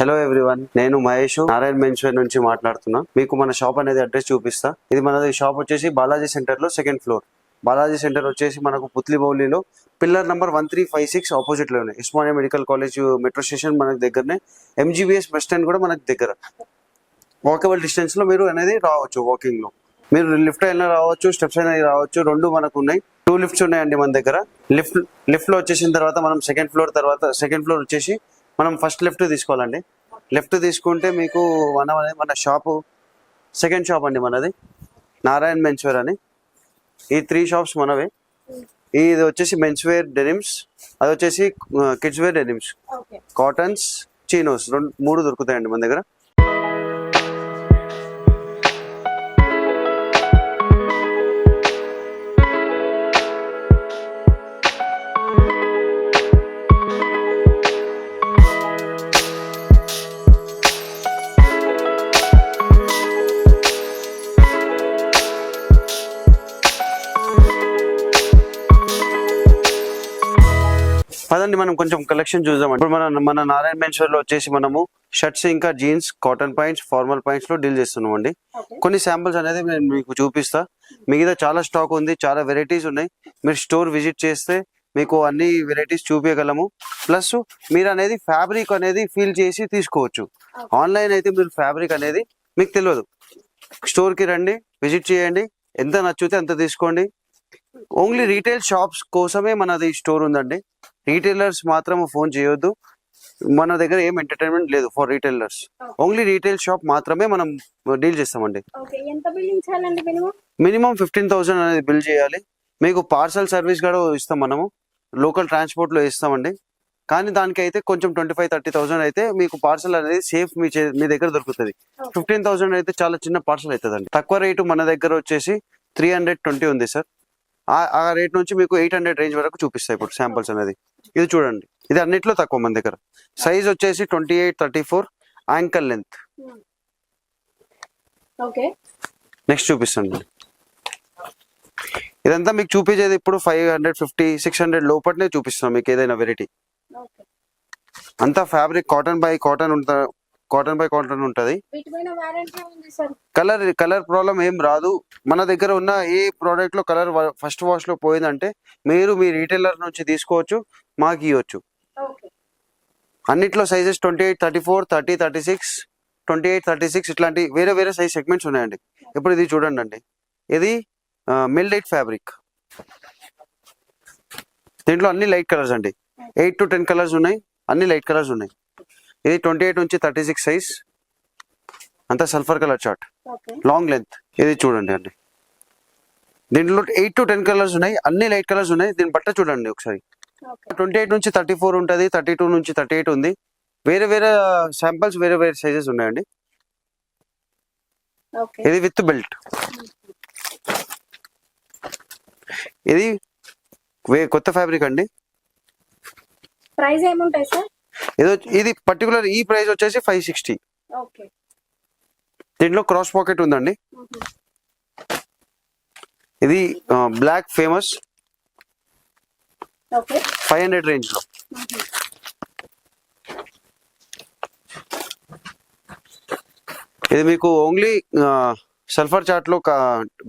Hello everyone నేను Mahesh Narayana men's నుంచి మాట్లాడుతున్నా. మీకు మన షాప్ అనేది అడ్రస్ చూపిస్తా. ఇది మనది షాప్ వచ్చేసి బాలాజీ సెంటర్లో సెకండ్ ఫ్లోర్ బాలాజీ సెంటర్ వచ్చేసి మనకు పుత్లిబౌలిలో pillar number one three five six ఆపోజిట్లోనే. Osmania medical college metro station మనకు దగ్గరనే. ఎంజీబీఎస్ బస్ స్టాండ్ కూడా మనకి దగ్గర. వాకబుల్ డిస్టెన్స్లో మీరు అనేది రావచ్చు వాకింగ్లో. మీరు లిఫ్ట్ అయినా రావచ్చు స్టెప్స్ అయినా రావచ్చు రెండు మనకు ఉన్నాయి. టూ లిఫ్ట్స్ ఉన్నాయండి మన దగ్గర. లిఫ్ట్ లిఫ్ట్లో వచ్చేసిన తర్వాత మనం సెకండ్ ఫ్లోర్ తర్వాత సెకండ్ ఫ్లోర్ వచ్చేసి మనం ఫస్ట్ లెఫ్ట్ తీసుకోవాలండి. లెఫ్ట్ తీసుకుంటే మీకు మన మన షాపు సెకండ్ షాప్ అండి మనది. నారాయణ్ మెన్స్ వేర్ అని. ఈ త్రీ షాప్స్ మనవే. ఇది వచ్చేసి మెన్స్ వేర్ డెనిమ్స్ అది వచ్చేసి kids wear denims cottons chinos రెండు మూడు దొరుకుతాయండి మన దగ్గర. పదండి మనం కొంచెం కలెక్షన్ చూద్దాం ఇప్పుడు మన మన నారాయణ మెన్స్వేర్లో వచ్చేసి మనము షర్ట్స్ ఇంకా జీన్స్ కాటన్ పాయింట్స్ ఫార్మల్ పాయింట్స్లో డీల్ చేస్తున్నాం అండి కొన్ని శాంపిల్స్ అనేది నేను మీకు చూపిస్తా. మిగతా చాలా స్టాక్ ఉంది చాలా వెరైటీస్ ఉన్నాయి. మీరు స్టోర్ విజిట్ చేస్తే మీకు అన్ని వెరైటీస్ చూపించగలము. ప్లస్ మీరు అనేది ఫ్యాబ్రిక్ అనేది ఫీల్ చేసి తీసుకోవచ్చు. ఆన్లైన్ అయితే మీరు ఫ్యాబ్రిక్ అనేది మీకు తెలియదు. స్టోర్కి రండి విజిట్ చేయండి. ఎంత నచ్చితే అంత తీసుకోండి. ఓన్లీ రీటైల్ షాప్స్ కోసమే మనది స్టోర్ ఉందండి. రీటైలర్స్ మాత్రం ఫోన్ చేయొద్దు. మన దగ్గర ఏం ఎంటర్టైన్మెంట్ లేదు for retailers only retail shop మాత్రమే మనం డీల్ చేస్తామండి. మినిమం ఫిఫ్టీన్ థౌసండ్ అనేది బిల్ చేయాలి. మీకు పార్సల్ సర్వీస్ కూడా ఇస్తాం మనము. లోకల్ ట్రాన్స్పోర్ట్లో ఇస్తామండి. కానీ దానికి అయితే కొంచెం ట్వంటీ ఫైవ్ థర్టీ థౌసండ్ అయితే మీకు పార్సల్ అనేది సేఫ్ మీ మీ దగ్గర దొరుకుతుంది. ఫిఫ్టీన్ థౌసండ్ అయితే చాలా చిన్న పార్సల్ అవుతుందండి. తక్కువ రేటు మన దగ్గర వచ్చేసి త్రీ హండ్రెడ్ ట్వంటీ ఉంది సార్. ఆ- రేట్ నుంచి మీకు ఎయిట్ హండ్రెడ్ రేంజ్ వరకు చూపిస్తాయి ఇప్పుడు శాంపుల్స్ అనేది. ఇది చూడండి. ఇది అన్నిట్లో తక్కువ మన దగ్గర. సైజ్ వచ్చేసి twenty eight thirty four ankle length okay. Next చూపిస్తాను. ఇదంతా మీకు చూపించేది ఇప్పుడు five hundred fifty six hundred లోపలనే చూపిస్తాం మీకు ఏదైనా వెరైటీ అంతా ఫ్యాబ్రిక్ కాటన్ బై కాటన్ ఉంటా కాటన్ బై కాటన్ ఉంటుంది. కలర్ కలర్ ప్రాబ్లం ఏం రాదు. మన దగ్గర ఉన్న ఏ ప్రోడక్ట్లో కలర్ ఫస్ట్ వాష్లో పోయిందంటే మీరు మీ రీటైలర్ నుంచి తీసుకోవచ్చు మాకు ఇవ్వచ్చు అన్నిట్లో sizes twenty eight thirty four thirty thirty six twenty eight thirty six ఇట్లాంటి వేరే వేరే సైజ్ సెగ్మెంట్స్ ఉన్నాయండి. ఇప్పుడు ఇది చూడండి అండి ఇది మిల్డైట్ ఫ్యాబ్రిక్ దీంట్లో అన్ని లైట్ కలర్స్ అండి. ఎయిట్ టు టెన్ కలర్స్ ఉన్నాయి. అన్ని లైట్ కలర్స్ ఉన్నాయి. ఇది ట్వంటీ ఎయిట్ నుంచి థర్టీ సిక్స్ సైజ్ అంతా sulphur colour chart long length ఇది చూడండి అండి. దీంట్లో ఎయిట్ టు టెన్ కలర్స్ ఉన్నాయి. అన్ని లైట్ కలర్స్ ఉన్నాయి. దీని బట్ట చూడండి ఒకసారి. ట్వంటీ ఎయిట్ నుంచి థర్టీ ఫోర్ ఉంటుంది. థర్టీ టూ నుంచి థర్టీ ఎయిట్ ఉంది. వేరే వేరే శాంపిల్స్ వేరే వేరే సైజెస్ ఉన్నాయండి. ఇది విత్ బెల్ట్ ఇది కొత్త ఫ్యాబ్రిక్ అండి. ప్రైస్ ఏముంటాయి సార్ ఇది వచ్చి- ఇది పర్టికులర్ ఈ ప్రైస్ వచ్చేసి ఫైవ్ సిక్స్టీ దీంట్లో క్రాస్ పాకెట్ ఉందండి. ఇది బ్లాక్ ఫేమస్ ఫైవ్ హండ్రెడ్ రేంజ్లో. ఇది మీకు ఓన్లీ సల్ఫర్ చార్ట్లో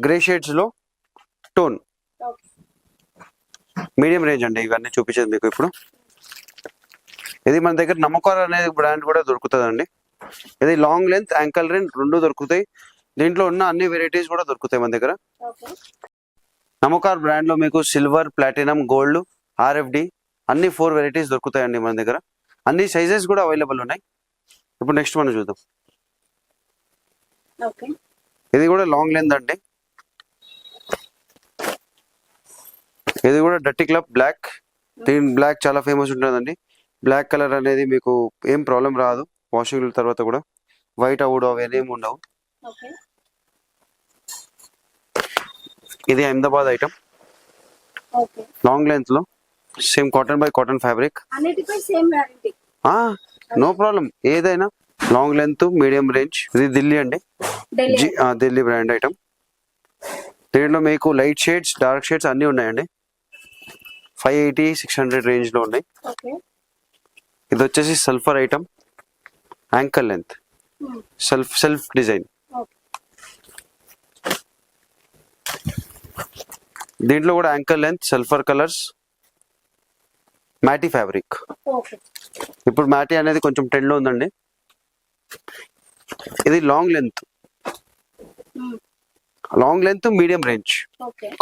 గ్రే షేడ్స్లో టోన్ మీడియం రేంజ్ అండి ఇవన్నీ చూపించేది మీకు ఇప్పుడు. ఇది మన దగ్గర నమ్మకార్ అనే బ్రాండ్ కూడా దొరుకుతుందండి. ఇది లాంగ్ లెంత్ యాంకల్ లెంత్ రెండు దొరుకుతాయి. దీంట్లో ఉన్న అన్ని వెరైటీస్ కూడా దొరుకుతాయి మన దగ్గర. నమ్మకార్ బ్రాండ్లో మీకు సిల్వర్ ప్లాటినం గోల్డ్ ఆర్ఎఫ్డి అన్ని ఫోర్ వెరైటీస్ దొరుకుతాయండి మన దగ్గర. అన్ని సైజెస్ కూడా అవైలబుల్ ఉన్నాయి. ఇప్పుడు నెక్స్ట్ మనం చూద్దాం. ఇది కూడా లాంగ్ లెంత్ అండి. ఇది కూడా డర్టీ క్లబ్ బ్లాక్ దీని బ్లాక్ చాలా ఫేమస్ ఉంటుందండి. బ్లాక్ కలర్ అనేది మీకు ఏం ప్రాబ్లం రాదు. వాషింగ్ తర్వాత కూడా. వైట్ అవుడు అవన్నీ ఏమి ఉండవు. ఇది అహ్మదాబాద్ ఐటమ్ లాంగ్ లెంత్లో. Same cotton by cotton fabric no problem ఏదైనా లాంగ్ లెంత్ మీడియం రేంజ్ ఇది ఢిల్లీ అండి. ఢిల్లీ. జి- ఆ, ఢిల్లీ బ్రాండ్ ఐటమ్ దీంట్లో మీకు లైట్ షేడ్స్ డార్క్ షేడ్స్ అన్ని ఉన్నాయండి. ఫైవ్ ఎయిటీ సిక్స్ హండ్రెడ్ రేంజ్లో ఉన్నాయి. ఇది వచ్చేసి sulphur item. Ankle length self self design దీంట్లో కూడా ankle length sulphur colours matty fabric ఇప్పుడు మ్యాటీ అనేది కొంచెం trend లో ఉందండి. ఇది long length long length medium range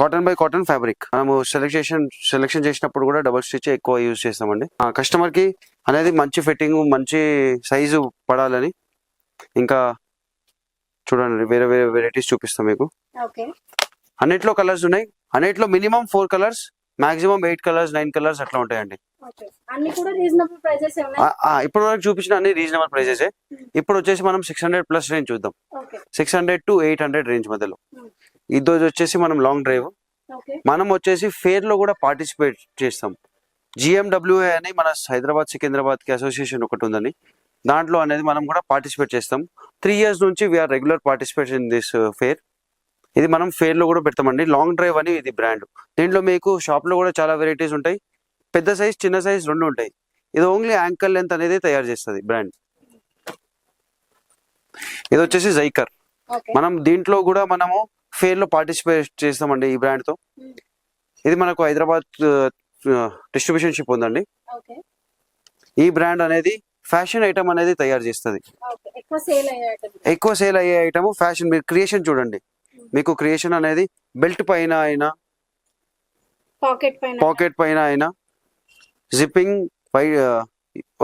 cotton by cotton fabric మనము సెలెక్షన్ సెలెక్షన్ చేసినప్పుడు కూడా డబుల్ స్టిచ్ ఎక్కువ యూజ్ చేస్తామండి. కస్టమర్కి అనేది మంచి ఫిట్టింగ్ మంచి సైజు పడాలని. ఇంకా చూడండి వేరే వేరే వెరైటీస్ చూపిస్తాం మీకు. అన్నిట్లో కలర్స్ ఉన్నాయి. అన్నిట్లో minimum four colours maximum eight colours nine colours అట్లా ఉంటాయండి. ఇప్పుడు వరకు చూపించిన అన్ని రీజనబుల్ ప్రైజెస్ ఇప్పుడు వచ్చేసి మనం సిక్స్ హండ్రెడ్ ప్లస్ రేంజ్ చూద్దాం. Six hundred to eight hundred range మధ్యలో. Hmm. ఇది వచ్చేసి మనం లాంగ్ డ్రైవ్ మనం వచ్చేసి ఫేర్లో కూడా పార్టిసిపేట్ చేస్తాం. జిఎండబ్ల్యూఏ అని మన హైదరాబాద్ సికింద్రాబాద్కి అసోసియేషన్ ఒకటి ఉందని దాంట్లో అనేది మనం కూడా పార్టిసిపేట్ చేస్తాం. త్రీ ఇయర్స్ నుంచి we are regular participate in this fair ఇది మనం ఫేర్లో కూడా పెడతామండి. లాంగ్ డ్రైవ్ అని ఇది బ్రాండ్ దీంట్లో మీకు షాప్లో కూడా చాలా వెరైటీస్ ఉంటాయి. పెద్ద సైజ్ చిన్న సైజ్ రెండు ఉంటాయి. ఇది ఓన్లీ యాంకల్ లెంత్ అనేది తయారు చేస్తుంది బ్రాండ్ ఇది వచ్చేసి జైకర్ మనం దీంట్లో కూడా మనము ఫేర్లో పార్టిసిపేట్ చేస్తామండి ఈ బ్రాండ్తో. Hmm. ఇది మనకు హైదరాబాద్ డిస్ట్రిబ్యూషన్ షిప్ ఉందండి. ఈ బ్రాండ్ అనేది ఫ్యాషన్ ఐటమ్ అనేది తయారు చేస్తుంది. ఎక్కువ సేల్ అయ్యే ఐటమ్ ఫ్యాషన్ మీరు క్రియేషన్ చూడండి. మీకు క్రియేషన్ అనేది బెల్ట్ పైన అయినా పాకెట్ పైన అయినా. జిప్పింగ్ పై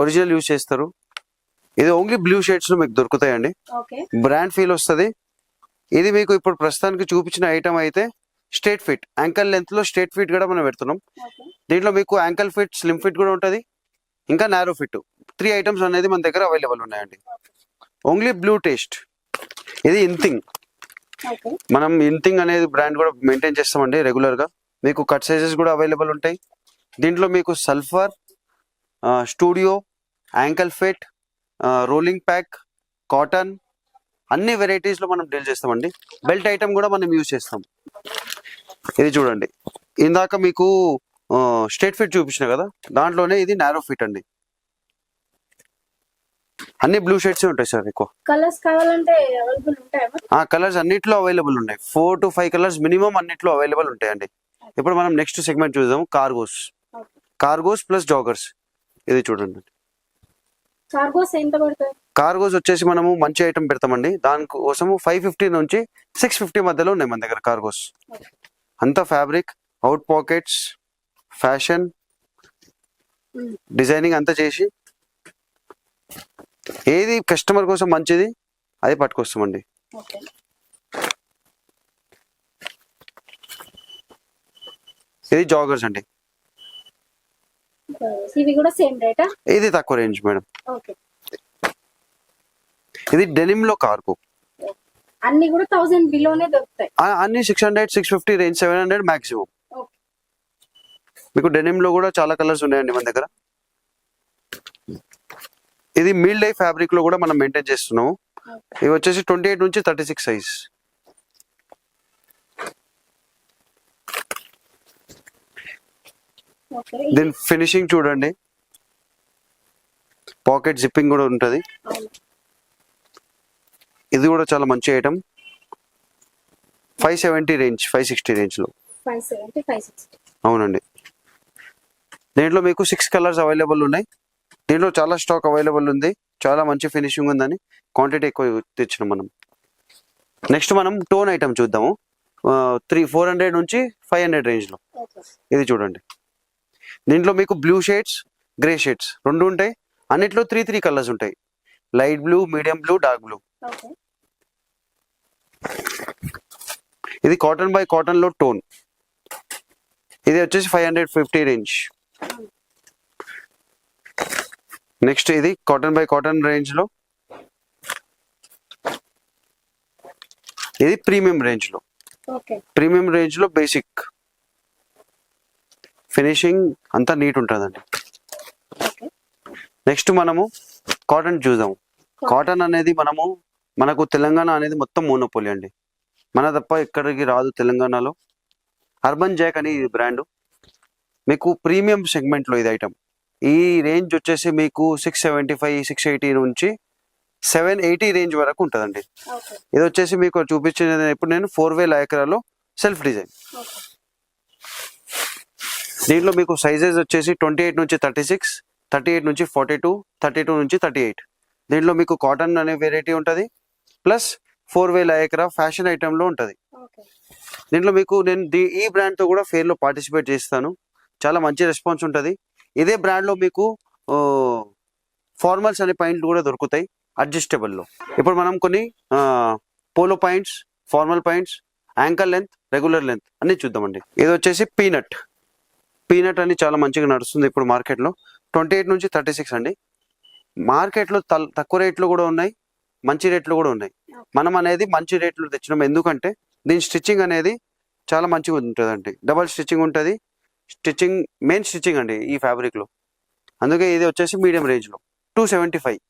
ఒరిజినల్ యూజ్ చేస్తారు. ఇది ఓన్లీ బ్లూ షేడ్స్లో మీకు దొరుకుతాయండి. బ్రాండ్ ఫీల్ వస్తుంది. ఇది మీకు ఇప్పుడు ప్రస్తుతానికి చూపించిన ఐటమ్ అయితే స్ట్రేట్ ఫిట్. యాంకల్ లెంత్లో స్ట్రేట్ ఫిట్ కూడా మనం పెడుతున్నాం. దీంట్లో మీకు యాంకల్ ఫిట్ స్లిమ్ ఫిట్ కూడా ఉంటుంది. ఇంకా నారో ఫిట్ త్రీ ఐటమ్స్ అనేది మన దగ్గర అవైలబుల్ ఉన్నాయండి. ఓన్లీ బ్లూ టేస్ట్ ఇది ఇన్థింగ్ మనం ఇన్థింగ్ అనేది బ్రాండ్ కూడా మెయింటైన్ చేస్తామండి రెగ్యులర్గా. మీకు కట్ సైజెస్ కూడా అవైలబుల్ ఉంటాయి. దీంట్లో మీకు sulphur studio ankle fit rolling pack cotton అన్ని varieties లో మనం డీల్ చేస్తామండి. బెల్ట్ ఐటమ్ కూడా మనం యూజ్ చేస్తాం. ఇది చూడండి. ఇందాక మీకు స్ట్రేట్ ఫిట్ చూపించిన కదా? దాంట్లోనే ఇది నారో ఫిట్ అండి. అన్ని బ్లూ షేడ్స్ ఉంటాయి సార్ ఎక్కువ. కలర్స్ కావాలంటే అవైలబుల్ ఉంటాయా ఆ కలర్స్ అన్నిట్లో అవైలబుల్ ఉన్నాయి. Four to five colours minimum అన్నిట్లో అవైలబుల్ ఉంటాయండి. ఇప్పుడు మనం నెక్స్ట్ సెగ్మెంట్ చూద్దాం. కార్గోస్ కార్గోస్ ప్లస్ జాగర్స్ ఇది చూడండి. కార్గోస్ ఎంత పడుతుంది కార్గోస్ వచ్చేసి మనము మంచి ఐటమ్ పెడతామండి. దానికోసము ఫైవ్ ఫిఫ్టీ నుంచి సిక్స్ ఫిఫ్టీ మధ్యలో ఉన్నాయి మన దగ్గర కార్గోస్ అంతా fabric out pockets fashion. Designing అంతా చేసి ఏది కస్టమర్ కోసం మంచిది అది పట్టుకొస్తామండి. ఇది జాగర్స్ అండి. ఇది తక్కువ రేంజ్ మేడం. ఇది డెనిమ్లో కార్గో అన్ని కూడా థౌసండ్ బిలోనే దొరుకుతాయి. అన్ని six hundred six fifty range seven hundred maximum మీకు డెనిమ్లో కూడా చాలా కలర్స్ ఉన్నాయండి మన దగ్గర. ఇది మీల్ డై ఫ్యాబ్రిక్లో కూడా మనం మెయింటైన్ చేస్తున్నాము. ఇవి వచ్చేసి ట్వంటీ ఎయిట్ నుంచి థర్టీ సిక్స్ సైజ్ దీని ఫినిషింగ్ చూడండి. పాకెట్ జిప్పింగ్ కూడా ఉంటుంది. ఇది కూడా చాలా మంచి item five seventy range five sixty రేంజ్లో. ఫైవ్ సెవెంటీ ఫైవ్ సిక్స్టీ అవునండి. దీంట్లో మీకు సిక్స్ కలర్స్ అవైలబుల్ ఉన్నాయి. దీంట్లో చాలా స్టాక్ అవైలబుల్ ఉంది. చాలా మంచి ఫినిషింగ్ ఉందని క్వాంటిటీ ఎక్కువ తెచ్చినాం మనం. నెక్స్ట్ మనం టోన్ ఐటమ్ చూద్దాము. త్రీ ఫోర్ హండ్రెడ్ నుంచి ఫైవ్ హండ్రెడ్ రేంజ్లో ఇది చూడండి. దీంట్లో మీకు బ్లూ షేడ్స్ గ్రే షేడ్స్ రెండు ఉంటాయి. అన్నిట్లో త్రీ త్రీ కలర్స్ ఉంటాయి. Light blue medium blue dark blue ఇది కాటన్ బై కాటన్లో టోన్ ఇది వచ్చేసి five hundred fifty range next ఇది కాటన్ బై కాటన్ రేంజ్లో. ఇది ప్రీమియం రేంజ్లో. ఓకే ప్రీమియం రేంజ్లో బేసిక్ ఫినిషింగ్ అంతా నీట్ ఉంటుందండి. నెక్స్ట్ మనము కాటన్ చూద్దాం. కాటన్ అనేది మనము మనకు తెలంగాణ అనేది మొత్తం మోనోపోలి అండి. మన తప్ప ఎక్కడికి రాదు తెలంగాణలో. అర్బన్ జాక్ అని బ్రాండ్. మీకు ప్రీమియం సెగ్మెంట్లో ఇది ఐటమ్. ఈ రేంజ్ వచ్చేసి మీకు six seventy five six eighty నుంచి సెవెన్ ఎయిటీ రేంజ్ వరకు ఉంటుందండి. ఇది వచ్చేసి మీకు చూపించిన ఇప్పుడు నేను ఫోర్ వే లైక్రాలో సెల్ఫ్ డిజైన్. దీంట్లో మీకు సైజెస్ వచ్చేసి ట్వంటీ ఎయిట్ నుంచి థర్టీ సిక్స్ థర్టీ ఎయిట్ నుంచి ఫార్టీ టూ థర్టీ టూ నుంచి థర్టీ ఎయిట్. దీంట్లో మీకు కాటన్ అనే వెరైటీ ఉంటుంది. Plus four way Lycra fashion ఐటెంలో ఉంటుంది. దీంట్లో మీకు నేను ఈ బ్రాండ్తో కూడా ఫేర్లో పార్టిసిపేట్ చేస్తాను. చాలా మంచి రెస్పాన్స్ ఉంటుంది. ఇదే బ్రాండ్లో మీకు ఫార్మల్స్ అనే పాయింట్లు కూడా దొరుకుతాయి అడ్జస్టబుల్లో. ఇప్పుడు మనం కొన్ని polo pants formal pants ankle length regular length అన్ని చూద్దామండి. ఇది వచ్చేసి పీనట్. పీనట్ అని చాలా మంచిగా నడుస్తుంది ఇప్పుడు మార్కెట్లో. ట్వంటీ ఎయిట్ నుంచి థర్టీ సిక్స్ అండి. మార్కెట్లో తక్కువ రేట్లు కూడా ఉన్నాయి. మంచి రేట్లు కూడా ఉన్నాయి. మనం అనేది మంచి రేట్లు తెచ్చినాం. ఎందుకంటే దీని స్టిచ్చింగ్ అనేది చాలా మంచిగా ఉంటుందండి. డబల్ స్టిచ్చింగ్ ఉంటుంది. స్టిచ్చింగ్ మెయిన్ స్టిచ్చింగ్ అండి ఈ ఫ్యాబ్రిక్లో అందుకే ఇది వచ్చేసి మీడియం రేంజ్లో టూ సెవెంటీ ఫైవ్.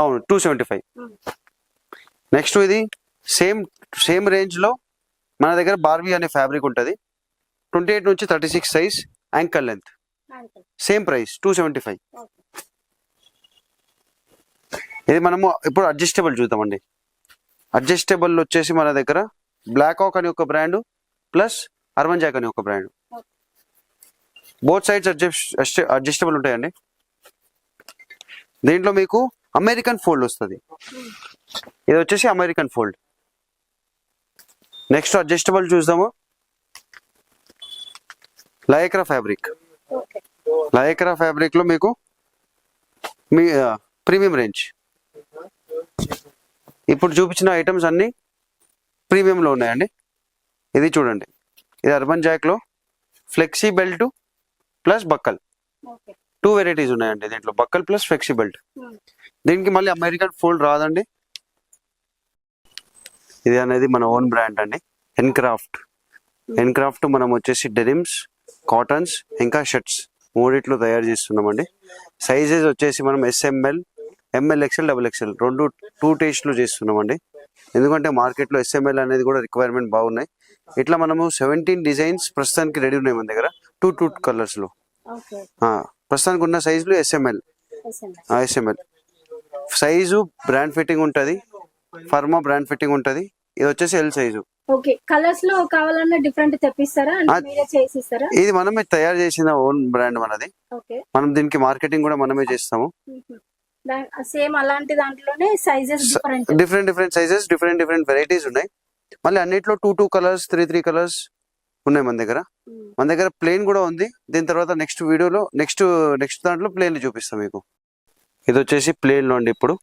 అవును టూ సెవెంటీ ఫైవ్. నెక్స్ట్ ఇది సేమ్ సేమ్ రేంజ్లో మన దగ్గర బార్బీ అనే ఫ్యాబ్రిక్ ఉంటుంది. ట్వంటీ ఎయిట్ నుంచి thirty six size ankle length. Same price two seventy five. ఇది మనము ఇప్పుడు అడ్జస్టబుల్ చూద్దామండి. అడ్జస్టబుల్ వచ్చేసి మన దగ్గర బ్లాక్ ఆక్ అని ఒక బ్రాండ్ ప్లస్ అర్బన్ జాక్ అని ఒక brand both sides adjust adjustable ఉంటాయండి. దీంట్లో మీకు అమెరికన్ ఫోల్డ్ వస్తుంది. ఇది వచ్చేసి అమెరికన్ ఫోల్డ్ నెక్స్ట్ అడ్జస్టబుల్ చూద్దాము. లయక్రా ఫ్యాబ్రిక్ లయక్రా ఫ్యాబ్రిక్లో మీకు మీ ప్రీమియం రేంజ్ ఇప్పుడు చూపించిన ఐటమ్స్ అన్ని ప్రీమియం లో ఉన్నాయండి. ఇది చూడండి. ఇది urban జాక్లో flexi belt plus buckle two varieties ఉన్నాయండి దీంట్లో. బక్కల్ ప్లస్ ఫ్లెక్సీ బెల్ట్ దీనికి మళ్ళీ అమెరికన్ ఫోల్డ్ రాదండి. ఇది అనేది మన ఓన్ బ్రాండ్ అండి. ఎన్క్రాఫ్ట్ ఎన్క్రాఫ్ట్ మనం వచ్చేసి డెనిమ్స్ కాటన్స్ ఇంకా షర్ట్స్ మూడిట్లో తయారు చేస్తున్నామండి. సైజెస్ వచ్చేసి మనం S M L M L XL double XL రెండు టూ టేస్ట్లు చేస్తున్నామండి. ఎందుకంటే మార్కెట్లో ఎస్ఎంఎల్ అనేది కూడా రిక్వైర్మెంట్ బాగున్నాయి. ఇట్లా మనము సెవెంటీన్ డిజైన్స్ ప్రస్తుతానికి రెడీ ఉన్నాయి మన దగ్గర టూ టూ కలర్స్లో ప్రస్తుతానికి ఉన్న సైజులు S M L S M L size brand fitting ఉంటది ఫర్మా బ్రాండ్ ఫిట్టింగ్ ఉంటది. ఇది వచ్చేసి ఎల్ సైజు ఓకే కలర్స్లో కావాలన్నా డిఫరెంట్ తెప్పిస్తారా? అంటే ఆ- మీరే చేసిస్తారా? ఇది మనమే తయారు చేసిన ఓన్ బ్రాండ్ మనది. మనం దీనికి మార్కెటింగ్ కూడా మనమే చేస్తాము. సేమ్ అలాంటి దాంట్లోనే sizes different different different sizes different different varieties ఉన్నాయి. మళ్ళీ అన్నిట్లో two two colours three three colours ఉన్నాయి మన దగ్గర. మన దగ్గర ప్లేన్ కూడా ఉంది. దీని తర్వాత నెక్స్ట్ వీడియోలో నెక్స్ట్ నెక్స్ట్ దాంట్లో ప్లేన్ చూపిస్తాం మీకు. ఇది వచ్చేసి ప్లేన్లో అండి ఇప్పుడు.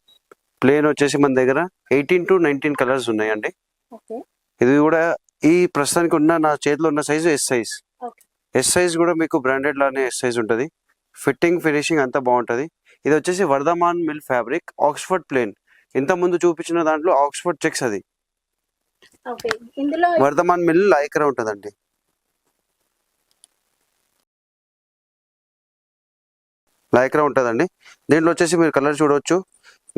ప్లేన్ వచ్చేసి మన దగ్గర ఎయిటీన్ టు నైన్టీన్ కలర్స్ ఉన్నాయండి. ఇది కూడా ఈ ప్రస్తుతానికి ఉన్న నా చేతిలో ఉన్న size S size S size కూడా మీకు బ్రాండెడ్ లానే ఎస్ సైజ్ ఉంటుంది. ఫిట్టింగ్ ఫినిషింగ్ అంతా బాగుంటది. ఇది వచ్చేసి Vardhman mill fabric Oxford plain. ఇంత ముందు చూపించిన దాంట్లో ఆక్స్ఫర్డ్ చెక్స్ అది. వర్ధమాన్ మిల్ లైకరా ఉంటదండి. లైకరా ఉంటదండి. దీంట్లో వచ్చేసి మీరు కలర్ చూడవచ్చు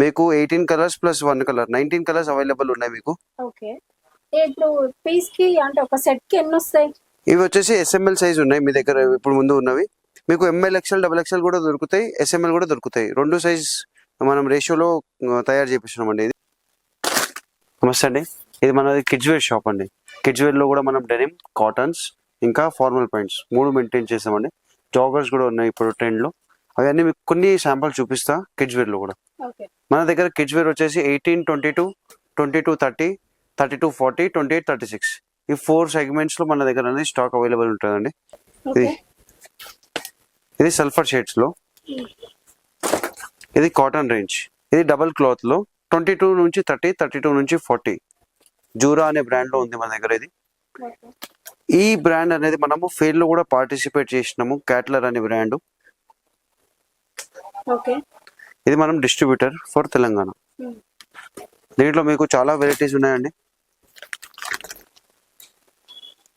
మీకు eighteen colours plus one colour nineteen colours available ఉన్నాయి మీకు. ఓకే. ఇప్పుడు పీస్కి అంటే ఒక సెట్కి ఎన్ని వస్తాయి? ఇవి వచ్చేసి ఎస్ఎంఎల్ సైజ్ ఉన్నాయి మీ దగ్గర ఇప్పుడు ముందు ఉన్నవి. మీకు ఎంఎల్ ఎక్స్ఎల్ డబుల్ ఎక్స్ఎల్ కూడా దొరుకుతాయి ఎస్ఎంఎల్ కూడా దొరుకుతాయి. రెండు సైజ్ మనం రేషియోలో తయారు చేపిస్తున్నాం అండి ఇది. నమస్తే అండి. ఇది మనది కిడ్స్ వేర్ షాప్ అండి. కిడ్స్ వేర్లో కూడా మనం డెనిమ్ కాటన్స్ ఇంకా ఫార్మల్ ప్యాంట్స్ మూడు మెయింటైన్ చేసామండి జాగర్స్ కూడా ఉన్నాయి ఇప్పుడు ట్రెండ్లో. అవన్నీ మీకు కొన్ని శాంపుల్ చూపిస్తా కిడ్స్ వేర్లో కూడా. మన దగ్గర కిడ్స్ వేర్ వచ్చేసి eighteen twenty two twenty two thirty thirty two forty twenty eight thirty six ఈ ఫోర్ సెగ్మెంట్స్లో మన దగ్గర అనేది స్టాక్ అవైలబుల్ ఉంటుందండి. ఇది ఇది సల్ఫర్ షేడ్స్లో. ఇది కాటన్ రేంజ్ ఇది డబల్ క్లాత్లో ట్వంటీ టూ నుంచి థర్టీ థర్టీ టూ నుంచి ఫార్టీ జూరా అనే బ్రాండ్లో ఉంది మన దగ్గర ఇది. ఈ బ్రాండ్ అనేది మనము ఫెయిర్లో కూడా పార్టిసిపేట్ చేసినాము క్యాట్లర్ అనే బ్రాండ్ ఓకే. ఇది మనం డిస్ట్రిబ్యూటర్ ఫర్ తెలంగాణ. దీంట్లో మీకు చాలా వెరైటీస్ ఉన్నాయండి ఓకే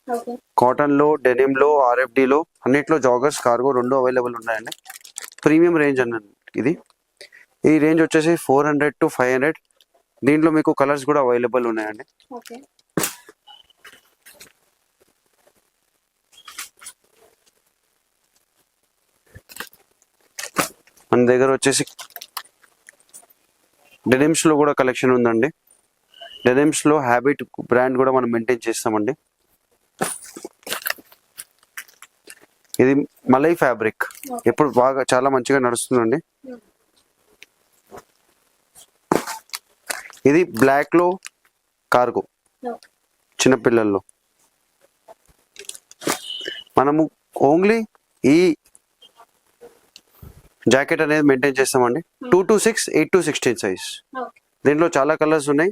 కాటన్లో డెనిమ్లో ఆర్ఎఫ్డి లో అన్నిట్లో జాగర్స్ కార్గో రెండు అవైలబుల్ ఉన్నాయండి. ప్రీమియం రేంజ్ అన్న ఇది. ఈ రేంజ్ వచ్చేసి four hundred to five hundred. దీంట్లో మీకు కలర్స్ కూడా అవైలబుల్ ఉన్నాయండి. మన దగ్గర వచ్చేసి డెనిమ్స్లో కూడా కలెక్షన్ ఉందండి. డెనిమ్స్లో హ్యాబిట్ బ్రాండ్ కూడా మనం మెయింటైన్ చేస్తామండి. ఇది మలై ఫ్యాబ్రిక్. ఇప్పుడు బాగా చాలా మంచిగా నడుస్తుందండి. ఇది బ్లాక్లో కార్గో చిన్నపిల్లల్లో మనము ఓన్లీ ఈ జాకెట్ అనేది మెయింటైన్ చేస్తామండి. Two to six eight to sixteen size. దీంట్లో చాలా కలర్స్ ఉన్నాయి.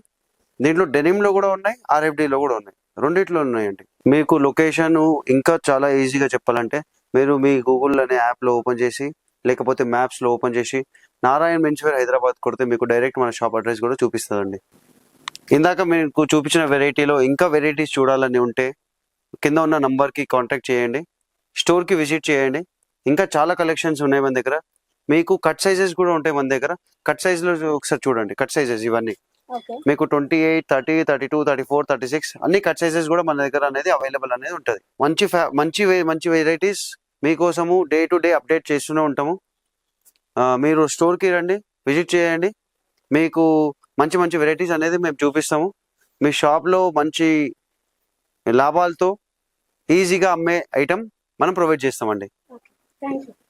దీంట్లో డెనిమ్లో కూడా ఉన్నాయి RFD లో కూడా ఉన్నాయి. రెండిట్లో ఉన్నాయండి. మీకు లొకేషన్ ఇంకా చాలా ఈజీగా చెప్పాలంటే మీరు మీ గూగుల్ అనే యాప్లో ఓపెన్ చేసి లేకపోతే మ్యాప్స్లో ఓపెన్ చేసి నారాయణ మెన్స్వేర్ హైదరాబాద్ కొడితే మీకు డైరెక్ట్ మన షాప్ అడ్రస్ కూడా చూపిస్తుందండి. ఇందాక మీకు చూపించిన వెరైటీలో ఇంకా వెరైటీస్ చూడాలని ఉంటే కింద ఉన్న నంబర్కి కాంటాక్ట్ చేయండి స్టోర్కి విజిట్ చేయండి. ఇంకా చాలా కలెక్షన్స్ ఉన్నాయి మన దగ్గర. మీకు కట్ సైజెస్ కూడా ఉంటాయి మన దగ్గర. కట్ సైజ్లో ఒకసారి చూడండి కట్ సైజెస్ ఇవన్నీ. మీకు twenty eight thirty thirty two thirty four thirty six అన్ని కట్ సైజెస్ కూడా మన దగ్గర అనేది అవైలబుల్ అనేది ఉంటుంది. మంచి మంచి మంచి వెరైటీస్ మీకోసము డే టు డే అప్డేట్ చేస్తూనే ఉంటాము. మీరు స్టోర్కి రండి విజిట్ చేయండి. మీకు మంచి మంచి వెరైటీస్ అనేది మేము చూపిస్తాము. మీ షాప్లో మంచి లాభాలతో ఈజీగా అమ్మే ఐటమ్ మనం ప్రొవైడ్ చేస్తామండి.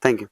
Thank you